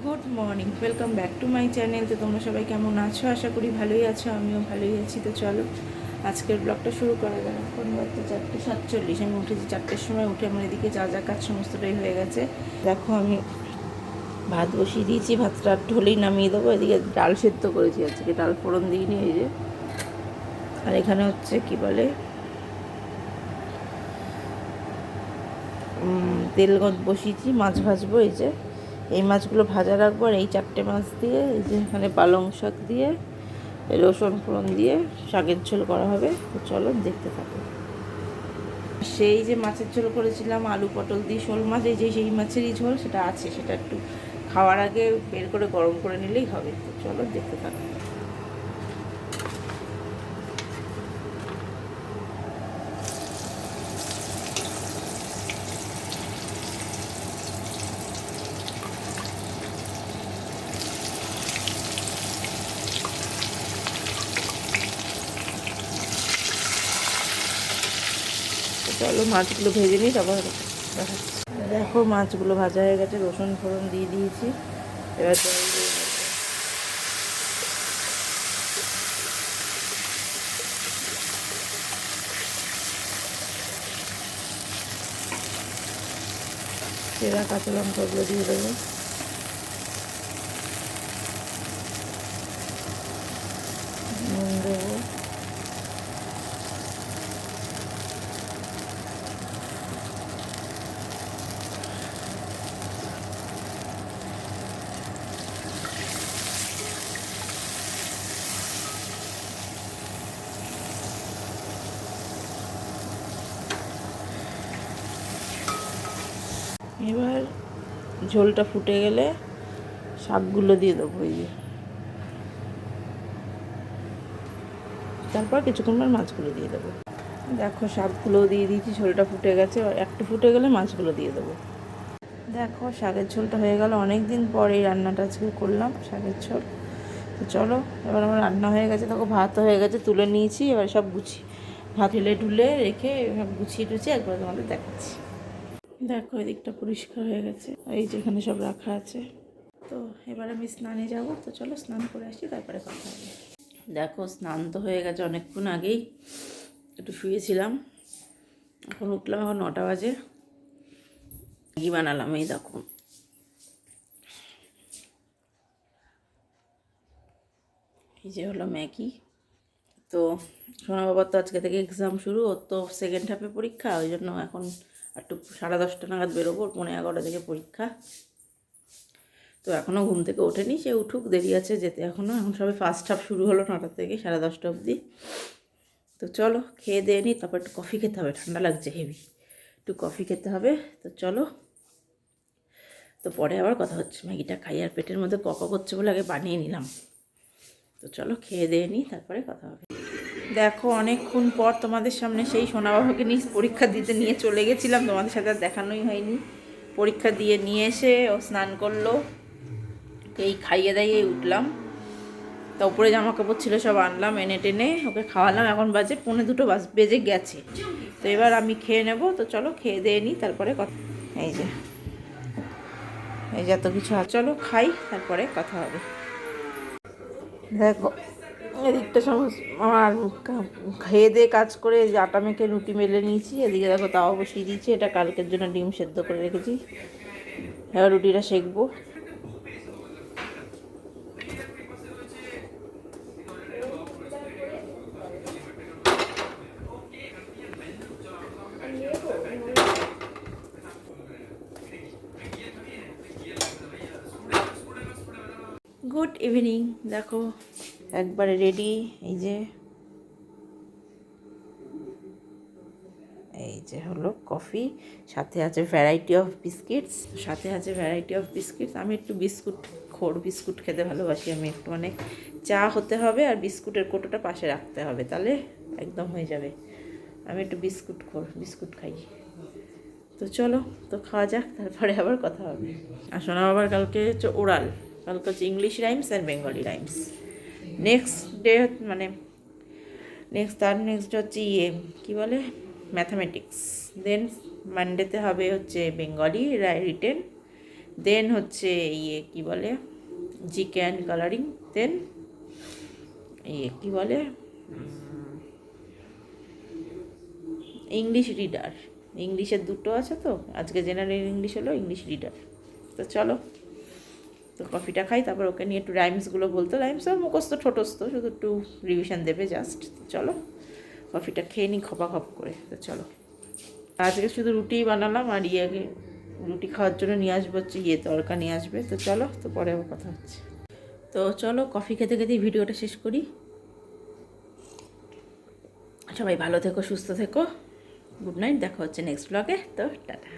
Good morning welcome back to my channel তো তোমরা সবাই কেমন আছো? আশা করি ভালোই আছো, আমিও ভালোই আছি। তো চলো, আজকের ব্লগটা শুরু করা যাক। এখন বাজছে চারটে সাতচল্লিশ। আমি উঠেছি চারটের সময়, উঠে আমার এদিকে যা যা কাজ সমস্তটাই হয়ে গেছে। দেখো, আমি ভাত বসিয়ে দিয়েছি, ভাতটা ঢোলেই নামিয়ে দেবো। এদিকে ডাল সেদ্ধ করেছি আজকে, ডাল ফোড়ন দিইনি এই যে। আর এখানে হচ্ছে কি বলে? তেল বসিয়েছি, মাছ ভাজবো এই যে। এই মাছগুলো ভাজা রাখব আর এই চারটে মাছ দিয়ে, এই যে এখানে পালং শাক দিয়ে, রসুন ফোড়ন দিয়ে শাকের ঝোল করা হবে। তো চলো দেখতে থাকো। সেই যে মাছের ঝোল করেছিলাম, আলু পটল দিয়ে শোল মাছ, এই যে সেই মাছেরই ঝোল, সেটা আছে, সেটা একটু খাওয়ার আগে বের করে গরম করে নিলেই হবে। তো চলো দেখতে থাকো তো চলো মাছগুলো ভেজে নিই, তারপর দেখো মাছগুলো ভাজা হয়ে গেছে, রসুন ফোড়ন দিয়ে দিয়েছি। এবার। সেরা কাঁচা লঙ্কাগুলো দিয়ে দেবো নুন দেবো এবার ঝোলটা ফুটে গেলে শাকগুলো দিয়ে দেবো এই তারপর কিছুক্ষণ পর মাছগুলো দিয়ে দেবো। দেখো শাকগুলোও দিয়ে দিয়েছি, ঝোলটা ফুটে গেছে। একটু ফুটে গেলে মাছগুলো দিয়ে দেবো। দেখো শাকের ঝোলটা হয়ে গেল। অনেক দিন পর এই রান্নাটা আজকে করলাম, শাকের ঝোল। তো চলো, এবার আমার রান্না হয়ে গেছে। তখন ভাতও হয়ে গেছে, তুলে নিয়েছি। এবার সব গুছি ভাত ঢেলে ঢুলে রেখে সব গুছিয়ে টুছিয়ে একবার তোমাদের দেখাচ্ছি। দেখো, এদিকটা পরিষ্কার হয়ে গেছে। এই যেখানে সব রাখা আছে। তো এবার আমি স্নানে যাব। তো চলো স্নান করে আসি, তারপরে কথা হবে। দেখো, স্নান তো হয়ে গেছে অনেকক্ষণ আগেই। একটু শুয়েছিলাম। এখন উঠলাম, এখন নটা বাজে। ম্যাগি বানালাম, এই দেখো। এই যে হলো ম্যাগি। তো সোনা বাবার তো আজকে থেকে এক্সাম শুরু, ওর তো সেকেন্ড হাফে পরীক্ষা, ওই জন্য এখন একটু সাড়ে দশটা নাগাদ বেরোবো পনেরো এগারোটা থেকে পরীক্ষা। তো এখনও ঘুম থেকে ওঠেনি, সে উঠুক, দেরি আছে যেতে এখনও এখন সবে ফার্স্ট হাফ শুরু হলো নটা থেকে, সাড়ে দশটা অবধি। তো চলো, খেয়ে দিয়ে নিই তারপর একটু কফি খেতে হবে, ঠান্ডা লাগছে হেভি একটু কফি খেতে হবে, তো চলো। তো পরে আবার কথা হচ্ছে, ম্যাগিটা খাই, আর পেটের মধ্যে ককা করছে বলে আগে বানিয়ে নিলাম। তো চলো, খেয়ে দিয়ে নিই তারপরে কথা হবে। দেখো, অনেকক্ষণ পর তোমাদের সামনে সেই সোনাবাবাকে নিয়ে পরীক্ষা দিতে নিয়ে চলে গেছিলাম। তোমাদের সাথে আর দেখানোই হয়নি। পরীক্ষা দিয়ে নিয়ে এসে ও স্নান করল। এই খাইয়ে দাইয়ে উঠলাম। তা উপরে জামা কাপড় ছিল, সব আনলাম, এনে টেনে ওকে খাওয়ালাম। এখন বাজে পৌনে দুটো বাজ, বেজে গেছে। তো এবার আমি খেয়ে নেব। তো চলো খেয়ে দিয়ে নিই, তারপরে কথা এই যে এই যে এত কিছু চলো খাই, তারপরে কথা হবে। দেখো এদিকটা সমস্ত আমার খেয়ে দিয়ে কাজ করে আটা মেখে রুটি মেলে নিয়েছি। এদিকে দেখো তাও বসিয়ে দিয়েছি। এটা কালকের জন্য ডিম সেদ্ধ করে রেখেছি। এবার রুটিটা সেকবো। Good evening. দেখো একবারে রেডি এই যে। এই যে হলো কফি সাথে আছে ভ্যারাইটি অফ বিস্কিটস সাথে আছে ভ্যারাইটি অফ বিস্কিটস আমি একটু বিস্কুট, খোর বিস্কুট খেতে ভালোবাসি, আমি একটু মানে চা হতে হবে আর বিস্কুটের কোটোটা পাশে রাখতে হবে, তাহলে একদম হয়ে যাবে। আমি একটু বিস্কুট খোর, বিস্কুট খাই। তো চলো, তো খাওয়া যাক, তারপরে আবার কথা হবে। আর সোনা বাবার, কালকে হচ্ছে ওরাল কালকে হচ্ছে ইংলিশ রাইমস আর বেঙ্গলি রাইমস নেক্সট ডে মানে নেক্সট তার নেক্সট হচ্ছে ইয়ে কী বলে? ম্যাথামেটিক্স দেন মানডেতে হবে হচ্ছে বেঙ্গলি রিটেন দেন হচ্ছে ইয়ে কি বলে? জিকে অ্যান্ড কালারিং দেন ইয়ে কি বলে? ইংলিশ রিডার ইংলিশের দুটো আছে তো? আজকে জেনারেল ইংলিশ হলো ইংলিশ রিডার তো চলো। তো কফিটা খাই, তারপর ওকে নিয়ে একটু রাইমসগুলো বলতো। রাইমস রাইমসও মুখস্থ ঠোঁটস্থ শুধু একটু রিভিশন দেবে জাস্ট চলো, কফিটা খেয়ে নিই খপা খপ করে। তো চলো। আজকে শুধু রুটিই বানালাম আর ইয়েকে রুটি খাওয়ার জন্য নিয়ে আসব হচ্ছে ইয়ে তরকা নিয়ে আসবে। তো চলো, তো পরে আবার কথা হচ্ছে। তো চলো, কফি খেতে খেতেই ভিডিওটা শেষ করি। সবাই ভালো থেকো, সুস্থ থেকো। গুড নাইট দেখা হচ্ছে নেক্সট ব্লগে তো টাটা।